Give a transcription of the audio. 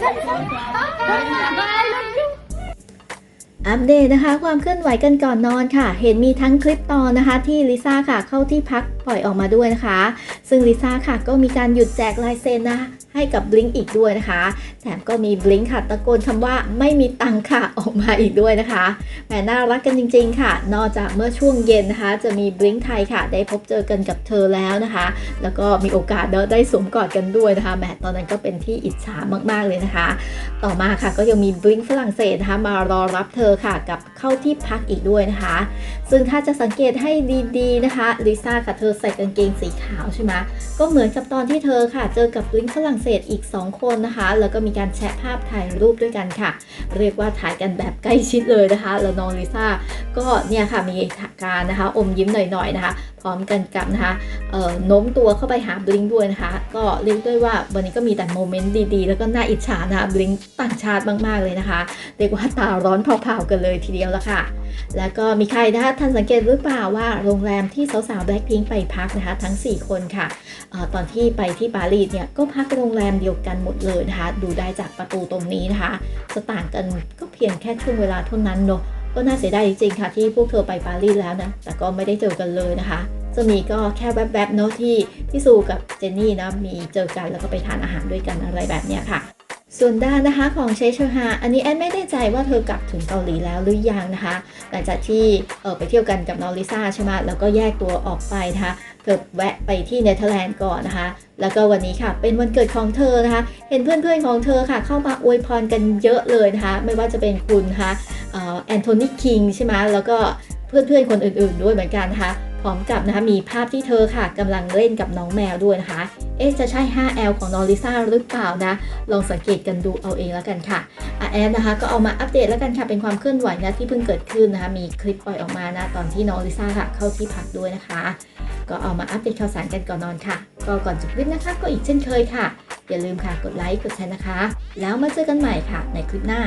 Balon อัปเดตนะคะ ความเคลื่อนไหวกันก่อนนอนค่ะ เห็นมีทั้งคลิปตอนนะคะ ที่ลิซ่าค่ะเข้าที่พักปล่อยออกมาด้วยนะคะ ซึ่งลิซ่าค่ะก็มีการหยุดแจกลายเซ็นนะให้กับบลิงอีกด้วยนะคะ แถมก็มีบลิงค่ะตะโกนคำว่าไม่มีตังค่ะออกมาอีกด้วยนะคะแหมน่ารักกันจริง ๆ ค่ะ นอกจากเมื่อช่วงเย็นนะคะ จะมีบลิงไทยค่ะ ได้พบเจอกันกับเธอแล้วนะคะ แล้วก็มีโอกาสได้สวมกอดกันด้วยนะคะแหมตอนนั้นก็เป็นที่อิจฉามากๆเลยนะคะ ต่อมาค่ะก็ยังมีบลิงฝรั่งเศสนะคะมารอรับเธอค่ะกับเข้าที่พักอีกด้วยนะคะ ซึ่งถ้าจะสังเกตให้ดี ๆ นะคะลิซ่าค่ะเธอใส่กางเกงสีขาวใช่ไหมก็เหมือนกับตอนที่เธอค่ะ เจอกับบลิงฝรั่งเศสอีก 2 คนนะคะ แล้วก็มีการแชะภาพถ่ายรูปด้วยกันค่ะ เรียกว่าถ่ายกันแบบใกล้ชิดเลยนะคะ แล้วน้องลิซ่าก็เนี่ยค่ะมีการนะคะ อมยิ้มหน่อยๆนะคะ พร้อมกันกับนะคะโน้มตัวเข้าไปหาบลิงด้วยนะคะ ก็เรียกด้วยว่าวันนี้ก็มีแต่โมเมนต์ดีๆ แล้วก็น่าอิจฉานะคะบลิงต่างชาติมากๆเลยนะคะ เรียกว่าตาร้อนเผาๆกันเลยทีเดียวละค่ะ แล้วก็มีใครนะคะท่านสังเกตหรือเปล่าว่าโรงแรมที่สาวๆแบล็คพิงไปพักนะคะทั้ง 4 คนค่ะอตอนที่ไปที่ปารีสเนี่ยก็พักโรงแรมเดียวกันหมดเลยนะคะ ดูได้จากประตูตรงนี้นะคะ จะต่างกันก็เพียงแค่ช่วงเวลาเท่านั้นเนอะก็น่าเสียดายจริงๆค่ะที่พวกเธอไปปารีสแล้วนะแต่ก็ไม่ได้เจอกันเลยนะคะจะมีก็แค่แวบๆเนอะที่พี่ซูกับเจนนี่นะมีเจอกันแล้วก็ไปทานอาหารด้วยกันอะไรแบบเนี้ยค่ะ ส่วนด้านนะคะของเชชฮาอันนี้แอนไม่ได้ใจว่าเธอกลับถึงเกาหลีแล้วหรือยังนะคะ หลังจากที่เออไปเที่ยวกันกับน้องลิซ่าใช่ไหมแล้วก็แยกตัวออกไปนะคะเธอแวะไปที่เนเธอร์แลนด์ก่อนนะคะ แล้วก็วันนี้ค่ะ เป็นวันเกิดของเธอนะคะ เห็นเพื่อนๆของเธอค่ะ เข้ามาอวยพรกันเยอะเลยนะคะ ไม่ว่าจะเป็นคุณนะคะแอนโทนีคิงใช่ไหมแล้วก็เพื่อนๆคนอื่นๆด้วยเหมือนกันนะคะ พร้อมกับนะคะมีภาพที่เธอค่ะกำลังเล่นกับน้องแมวด้วยนะคะ เอ๊ะจะใช่ 5L ของน้องลิซ่าหรือเปล่านะ ลองสังเกตกันดูเอาเองแล้วกันค่ะอาแอนนะคะก็เอามาอัปเดตแล้วกันค่ะ เป็นความเคลื่อนไหวนะที่เพิ่งเกิดขึ้นนะคะ มีคลิปปล่อยออกมานะตอนที่น้องลิซ่าค่ะเข้าที่พักด้วยนะคะ ก็เอามาอัปเดตข่าวสารกันก่อนนอนค่ะ ก็ก่อนจบคลิปนะคะ ก็อีกเช่นเคยค่ะ อย่าลืมค่ะกดไลค์กดแชร์นะคะ แล้วมาเจอกันใหม่ค่ะ ในคลิปหน้า